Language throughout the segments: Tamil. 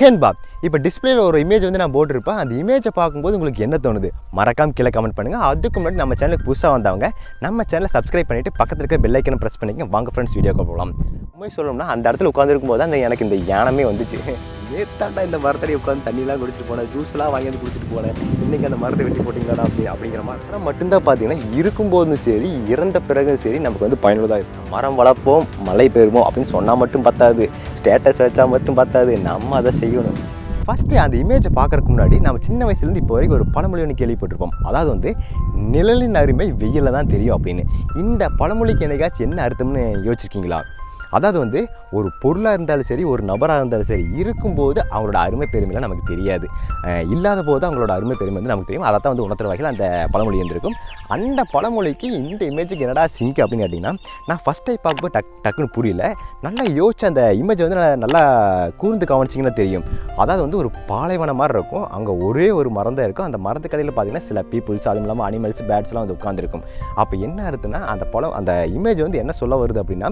ஹேன்பா இப்போ டிஸ்பிளேல ஒரு இமேஜ் வந்து நான் போட்டிருப்பேன். அந்த இமேஜை பார்க்கும்போது உங்களுக்கு என்ன தோணுது? மறக்காம கீழே கமெண்ட் பண்ணுங்கள் அதுக்கு முன்னாடி நம்ம சேனலுக்கு புதுசாக வந்தவங்க நம்ம சேனலை சப்ஸ்கிரைப் பண்ணிவிட்டு பக்கத்தில் இருக்க பெல்லைக்கனை ப்ரெஸ் பண்ணிக்க வாங்க ஃப்ரெண்ட்ஸ் வீடியோக்கு போகலாம் உண்மை சொல்லணும்னா அந்த இடத்துல உட்காந்துருக்கும் போது அந்த எனக்கு இந்த யானமே வந்துச்சு. நேத்தாண்டா இந்த மரத்தடி உட்காந்து தண்ணிலாம் குடிச்சிட்டு போனேன் ஜூஸ்லாம் வாங்கி வந்து குடிச்சிட்டு போனேன். இன்னைக்கு அந்த மரத்தை வெட்டி போட்டிங்களாடா அப்படி அப்படிங்கிற மாதிரி மரம் மட்டும்தான் பார்த்தீங்கன்னா இருக்கும்போதும் சரி இறந்த பிறகும் சரி நமக்கு வந்து பயனுள்ளதாக இருக்கும். மரம் வளர்ப்போம் மழை பெறுவோம் அப்படின்னு சொன்னால் மட்டும் பத்தாது. ஸ்டேட்டஸ் வச்சா மட்டும் பத்தாது. நம்ம அதை செய்யணும். ஃபஸ்ட்டு அந்த இமேஜை பார்க்கறதுக்கு முன்னாடி நம்ம சின்ன வயசுலேருந்து இப்போ வரைக்கும் ஒரு பழமொழி ஒன்று கேள்விப்பட்டிருப்போம். அதாவது வந்து நிழலின் அருமை வெயிலில் தான் தெரியும் அப்படின்னு. இந்த பழமொழிக்கு என்னைக்காச்சும் என்ன அர்த்தம்னு யோசிச்சிருக்கீங்களா? அதாவது வந்து ஒரு பொருளாக இருந்தாலும் சரி ஒரு நபராக இருந்தாலும் சரி இருக்கும்போது அவங்களோட அருமை பெருமைலாம் நமக்கு தெரியாது. இல்லாத போது அவங்களோட அருமை பெருமை வந்து நமக்கு தெரியும். அதை தான் வந்து உணர்த்துற வகையில் அந்த பழமொழி இருந்திருக்கும். அந்த பழமொழிக்கு இந்த இமேஜுக்கு என்னடா சிங்க் அப்படின்னு கேட்டிங்கன்னா நான் ஃபஸ்ட் டைம் பார்க்கும்போது டக் டக்குன்னு புரியல. நல்லா யோசிச்சு அந்த இமேஜ் வந்து நல்லா கூர்ந்து கவனிச்சிங்கன்னா தெரியும். அதாவது வந்து ஒரு பாலைவனம் மாதிரி இருக்கும். அங்கே ஒரே ஒரு மரம் தான் இருக்கும். அந்த மரத்து கடையில் பார்த்தீங்கன்னா சில பீப்புள்ஸ் அதுவும் இல்லாமல் அனிமல்ஸ் பேட்ஸ்லாம் வந்து உட்காந்துருக்கும் அப்போ என்ன இருக்குன்னா அந்த பழம் அந்த இமேஜ் வந்து என்ன சொல்ல வருது அப்படின்னா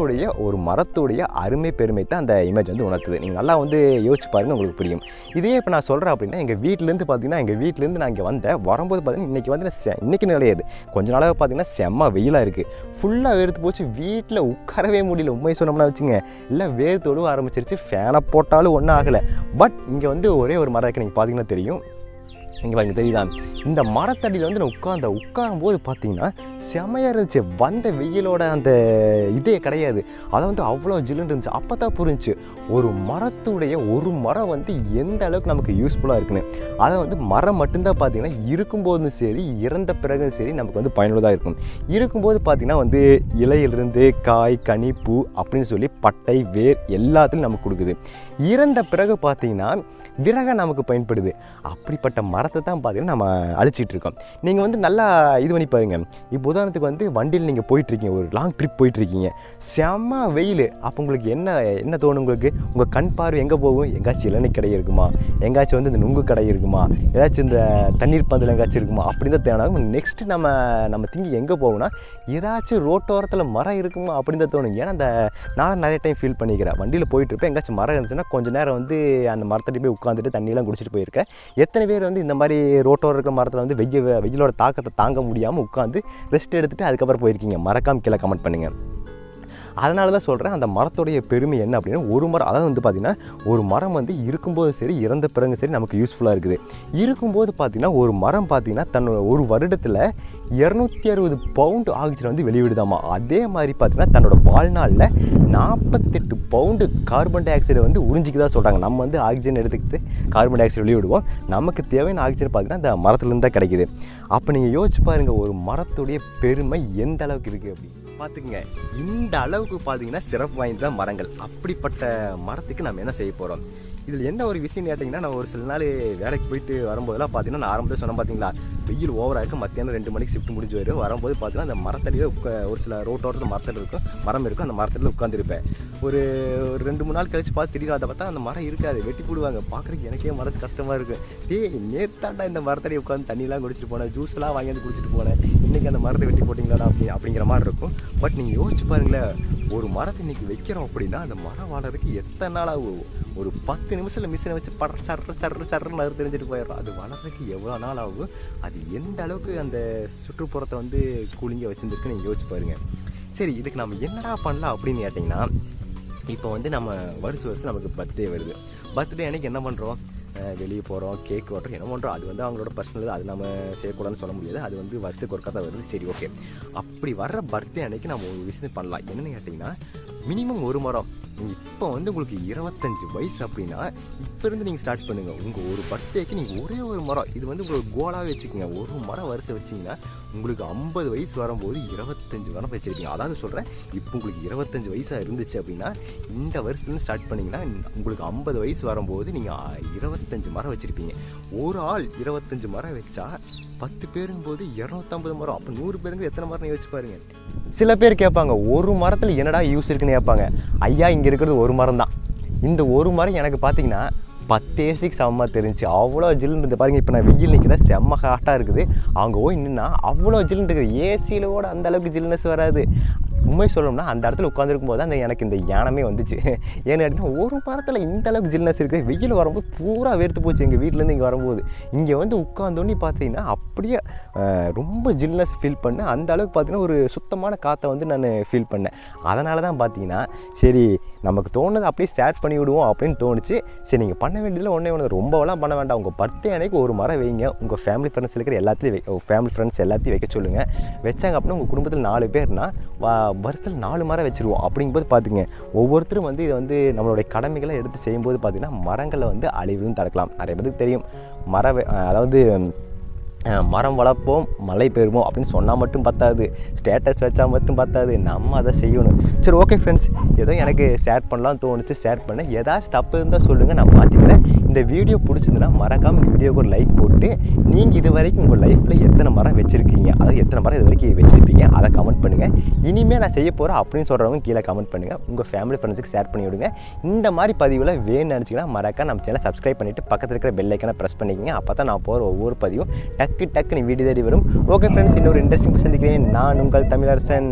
மரத்தோடைய ஒரு மரத்தோடைய அருமை பெருமை தான் அந்த இமேஜ் வந்து உணர்த்துது. நீங்கள் நல்லா வந்து யோசிச்சு பாருங்க உங்களுக்கு புரியும். இதே இப்போ நான் சொல்கிறேன் அப்படின்னா எங்கள் வீட்டிலேருந்து பார்த்தீங்கன்னா எங்கள் வீட்டிலேருந்து நான் இங்கே வந்தேன். வரும்போது பார்த்தீங்கன்னா இன்றைக்கி வந்து செ- நிலையாது. கொஞ்ச நாளாக பார்த்தீங்கன்னா செம்ம வெயிலாக இருக்குது ஃபுல்லாக வேர்த்து போச்சு. வீட்டில் உட்காரவே முடியல. உண்மை சொன்னோம்னா வச்சுங்க இல்லை வேர்த்து ஒழுவ ஆரம்பிச்சிருச்சு. ஃபேனை போட்டாலும் ஒன்றும் ஆகலை. பட் இங்கே வந்து ஒரே ஒரு மரம் இருக்குது நீங்கள் பார்த்தீங்கன்னா தெரியும். இங்கே பாருங்க தெரியுதா? இந்த மரத்தடியில் வந்து நான் உட்கார்ந்த உட்காரும் போது பார்த்தீங்கன்னா செமையாக இருந்துச்சு. வந்த வெயிலோட அந்த இதே கிடையாது. அதை வந்து அவ்வளோ ஜில்லுன்னு இருந்துச்சு. அப்போ தான் புரிஞ்சுச்சு ஒரு மரத்துடைய ஒரு மரம் வந்து எந்த அளவுக்கு நமக்கு யூஸ்ஃபுல்லாக இருக்குன்னு. அதை வந்து மரம் மட்டும்தான் பார்த்தீங்கன்னா இருக்கும்போதும் சரி இறந்த பிறகும் சரி நமக்கு வந்து பயனுள்ளதாக இருக்கும். இருக்கும்போது பார்த்திங்கன்னா வந்து இலையிலிருந்து காய் கனி பூ அப்படின்னு சொல்லி பட்டை வேர் எல்லாத்துலையும் நமக்கு கொடுக்குது. இறந்த பிறகு பார்த்தீங்கன்னா விறகா நமக்கு பயன்படுது. அப்படிப்பட்ட மரத்தை தான் பார்த்தீங்கன்னா நம்ம அழிச்சிட்டு இருக்கோம். நீங்கள் வந்து நல்லா இது பண்ணி பாருங்க. இப்போ உதாரணத்துக்கு வந்து வண்டியில் நீங்கள் போயிட்டுருக்கீங்க. ஒரு லாங் ட்ரிப் போயிட்டுருக்கீங்க. செம்ம வெயில். அப்போ உங்களுக்கு என்ன என்ன தோணும் உங்களுக்கு? உங்கள் கண் பார்வை எங்கே போகும்? எங்காச்சும் இளநீ கடை இருக்குமா? எங்காச்சும் வந்து இந்த நுங்கு கடை இருக்குமா? ஏதாச்சும் இந்த தண்ணீர் பந்தல் எங்காச்சும் இருக்குமா? அப்படின்னு தான் தேவைனாகும் நெக்ஸ்ட்டு நம்ம நம்ம திங்கி எங்கே போகும்னா ஏதாச்சும் ரோட்டோரத்தில் மரம் இருக்குமா? அப்படின்னு தான் தோணும் ஏன்னா அந்த நான் நிறைய டைம் ஃபீல் பண்ணிக்கிறேன். வண்டியில் போயிட்டுருப்பேன் எங்காச்சும் மரம் இருந்துச்சுன்னா கொஞ்ச நேரம் வந்து அந்த மரத்தடி போய் உட்காந்துட்டு தண்ணியெல்லாம் குடிச்சிட்டு போயிருக்கேன் எத்தனை பேர் வந்து இந்த மாதிரி ரோட்டோர இருக்க மரத்தில் வந்து வெய்ய வெயிலோட தாக்கத்தை தாங்க முடியாமல் உட்காந்து ரெஸ்ட் எடுத்துட்டு அதுக்கப்புறம் போயிருக்கீங்க. மறக்காம கீழே கமெண்ட் பண்ணுங்கள் அதனால தான் சொல்கிறேன் அந்த மரத்துடைய பெருமை என்ன அப்படின்னா ஒரு மரம் அதாவது வந்து பார்த்திங்கன்னா ஒரு மரம் வந்து இருக்கும்போது சரி இறந்த பிறகு சரி நமக்கு யூஸ்ஃபுல்லாக இருக்குது. இருக்கும்போது பார்த்திங்கன்னா ஒரு மரம் பார்த்திங்கன்னா தன்னோட ஒரு வருடத்தில் இரநூத்தி அறுபது பவுண்டு ஆக்சிஜன் வந்து வெளிவிடுதாமா? அதே மாதிரி பார்த்தீங்கன்னா தன்னோட வாழ்நாளில் நாற்பத்தெட்டு பவுண்டு கார்பன் டை ஆக்சைடை வந்து உறிஞ்சிக்கதான் சொல்கிறாங்க நம்ம வந்து ஆக்சிஜன் எடுத்துக்கிட்டு கார்பன் டை ஆக்சைடு வெளியிடுவோம் நமக்கு தேவையான ஆக்சிஜன் பார்த்தீங்கன்னா அந்த மரத்துலேருந்து தான் கிடைக்குது. அப்போ நீங்கள் யோசிச்சு பாருங்கள் ஒரு மரத்துடைய பெருமை எந்த அளவுக்கு இருக்குது அப்படின்னு. பார்த்துக்குங்க. இந்த அளவுக்கு பார்த்தீங்கன்னா சிறப்பு வாய்ந்த மரங்கள். அப்படிப்பட்ட மரத்துக்கு நம்ம என்ன செய்ய போகிறோம் இதில் என்ன ஒரு விஷயம் கேட்டிங்கன்னா நான் ஒரு சில நாள் வேலைக்கு போயிட்டு வரும்போதெல்லாம் பார்த்தீங்கன்னா நான் ஆரம்பத்தில் சொன்னேன் பார்த்தீங்களா வெயில் ஓவராக இருக்கும் மத்தியானம் ரெண்டு மணிக்கு ஷிஃப்ட் முடிஞ்சு வரும் வரும்போது பார்த்தீங்கன்னா அந்த மரத்தடியில் உட்கா ஒரு சில ரோட்டோரத்தில் மரத்தடி இருக்கும். மரம் இருக்கும். அந்த மரத்தடியில் உட்காந்துருப்பேன் ஒரு ஒரு ரெண்டு மூணு நாள் கழிச்சு பார்த்து திடீர்னு அதை பார்த்தா அந்த மரம் இருக்காது வெட்டி போடுவாங்க. பார்க்குறதுக்கு எனக்கே மனசு கஷ்டமாக இருக்கும் டேய் நேத்தாண்டா இந்த மரத்தடி உட்காந்து தண்ணிலாம் குடிச்சிட்டு போனேன் ஜூஸ்லாம் வாங்கி வந்து குடிச்சிட்டு போனேன். இன்றைக்கி அந்த மரத்தை வெட்டி போட்டிங்களாடா அப்படி அப்படிங்கிற மாதிரி இருக்கும். பட் நீங்கள் யோசிச்சு பாருங்களேன் ஒரு மரத்தை இன்னைக்கு வைக்கிறோம் அப்படின்னா அந்த மரம் வாழறதுக்கு எத்தனை நாள் ஆகும்? ஒரு பத்து நிமிஷத்தில் மிஷினை வச்சு பட சர்ற சர்ற சர்றன்னு அறுத்து தெரிஞ்சுட்டு போயிடும் அது வளர்றதுக்கு எவ்வளோ நாள் ஆகும்? அது எந்த அளவுக்கு அந்த சுற்றுப்புறத்தை வந்து கூலிங்க வச்சுருந்துருக்கு நீங்கள் யோசிச்சு பாருங்கள் சரி இதுக்கு நம்ம என்னடா பண்ணலாம் அப்படின்னு கேட்டிங்கன்னா இப்போ வந்து நம்ம வருஷம் வருஷம் நமக்கு பர்த்டே வருது. பர்த்டே அன்னைக்கு என்ன பண்ணுறோம் வெளியே போகிறோம் கேக் ஓட்டுறோம் என்ன பண்ணுறோம் அது வந்து அவங்களோட பர்சனல் அது நம்ம செய்யக்கூடாதுன்னு சொல்ல முடியாது. அது வந்து வருஷத்துக்கு ஒருக்கா தான் வருது. சரி ஓகே அப்படி வர்ற பர்த்டே அன்னைக்கு நம்ம ஒரு விஷயம் பண்ணலாம். என்னென்னு கேட்டிங்கன்னா மினிமம் ஒரு மரம். இப்போ வந்து உங்களுக்கு இருபத்தஞ்சு வயசு அப்படின்னா இப்போ இருந்து நீங்கள் ஸ்டார்ட் பண்ணுங்கள் உங்கள் ஒரு பர்த்டேக்கு நீங்கள் ஒரே ஒரு மரம் இது வந்து உங்களுக்கு கோலாகவே வச்சுக்கோங்க. ஒரு மரம் வரிசை வச்சிங்கன்னா உங்களுக்கு ஐம்பது வயசு வரும்போது இருபத்தஞ்சு மரம் வச்சுருக்கீங்க அதாவது சொல்கிறேன் இப்போ உங்களுக்கு இருபத்தஞ்சு வயசாக இருந்துச்சு அப்படின்னா இந்த வருஷத்துலேருந்து ஸ்டார்ட் பண்ணிங்கன்னா உங்களுக்கு ஐம்பது வயசு வரும்போது நீங்கள் இருபத்தஞ்சு மரம் வச்சுருப்பீங்க. ஒரு ஆள் இருபத்தஞ்சு மரம் வச்சா பத்து பேருங்கும்போது இரநூத்தம்பது மரம். அப்போ நூறு பேருங்க எத்தனை மரம் யோசிச்சு பாருங்க. சில பேர் கேட்பாங்க ஒரு மரத்தில் என்னடா யூஸ் இருக்குன்னு கேட்பாங்க. ஐயா இங்கே இருக்கிறது ஒரு மரம் தான் இந்த ஒரு மரம் எனக்கு பார்த்தீங்கன்னா பத்து ஏசிக்கு சமமாக தெரிஞ்சு. அவ்வளோ ஜில்லுன்னு இருந்து பாருங்கள் இப்போ நான் வெயில் நிற்கிறேன் செம்ம ஹாட்டாக இருக்குது. அங்கே போய் நின்னா அவ்வளோ ஜில்லுன்னு இருக்குது. ஏசியில் கூட அந்த அளவுக்கு ஜில்னஸ் வராது. உண்மை சொல்லணும்னா அந்த இடத்துல உட்காந்துருக்கும் போது அந்த எனக்கு இந்த யானமே வந்துச்சு. ஏன்னு கேட்டிங்கன்னா ஒரு மரத்தில் இந்த அளவுக்கு ஜில்னஸ் இருக்குது வெயில் வரும்போது பூரா வேர்த்து போச்சு எங்கள் வீட்டிலேருந்து இங்கே வரும்போது. இங்கே வந்து உட்காந்தோன்னே பார்த்தீங்கன்னா அப்படியே ரொம்ப ஜில்னஸ் ஃபீல் பண்ணேன். அந்த அளவுக்கு பார்த்தீங்கன்னா ஒரு சுத்தமான காற்றை வந்து நான் ஃபீல் பண்ணேன். அதனால தான் பார்த்தீங்கன்னா சரி நமக்கு தோணுது அப்படியே ஷேர் பண்ணி விடுவோம் அப்படின்னு தோணுச்சு. சரி நீங்கள் பண்ண வேண்டியதில் ஒன்றே ஒன்று ரொம்பலாம் பண்ண வேண்டாம். உங்கள் பர்த்டே அன்னைக்கு ஒரு மரம் வைங்க. உங்கள் ஃபேமிலி ஃப்ரெண்ட்ஸ் இருக்கிற எல்லாத்தையும் ஃபேமிலி ஃப்ரெண்ட்ஸ் எல்லாத்தையும் வைக்க சொல்லுங்கள் வச்சாங்க அப்படின்னா உங்கள் குடும்பத்தில் நாலு பேர்னால் வருஷத்தில் நாலு மரம் வச்சுருவோம். அப்படிங்கும்போது பார்த்துங்க ஒவ்வொருத்தரும் வந்து இதை வந்து நம்மளுடைய கடமைகளை எடுத்து செய்யும்போது பார்த்திங்கன்னா மரங்களை வந்து அழிவும் தடுக்கலாம். நிறைய பேருக்கு தெரியும். மர அதாவது மரம் வளர்ப்போம் மழை பெறுவோம் அப்படின்னு சொன்னால் மட்டும் பத்தாது. ஸ்டேட்டஸ் வச்சா மட்டும் பத்தாது. நம்ம அதை செய்யணும். சரி ஓகே ஃப்ரெண்ட்ஸ் ஏதோ எனக்கு ஷேர் பண்ணலாம் தோணுச்சு. ஷேர் பண்ணேன் ஏதாச்சும் தப்பு இருந்தால் சொல்லுங்கள் நான் மாற்றிக்கிறேன் இந்த வீடியோ பிடிச்சதுன்னா மறக்காமல் இந்த வீடியோக்கு ஒரு லைக் போட்டு நீங்கள் இது வரைக்கும் உங்கள் லைஃப்பில் எத்தனை மரம் வச்சுருக்கீங்க? அதாவது எத்தனை மரம் இது வரைக்கும் வச்சுருப்பீங்க? அதை கமெண்ட் பண்ணுங்கள் இனிமேல் நான் செய்ய போகிறேன் அப்படின்னு சொல்கிறவங்க கீழே கமெண்ட் பண்ணுங்கள் உங்கள் ஃபேமிலி ஃப்ரெண்ட்ஸுக்கு ஷேர் பண்ணி விடுங்க. இந்த மாதிரி பதிவில் வேணும்னு நினச்சிங்கன்னா மறக்காம நம்ம சேனல் சப்ஸ்கிரைப் பண்ணிவிட்டு பக்கத்தில் இருக்கிற பெல் ப்ரெஸ் பண்ணிக்கங்க. அப்போ தான் நான் போகிற ஒவ்வொரு பதிவும் டக்கு டக்குன்னு வீடியோ தேடி வரும். ஓகே ஃப்ரெண்ட்ஸ் இன்னொரு இன்ட்ரெஸ்டிங் சந்திக்கிறேன். நான் உங்கள் தமிழரசன்.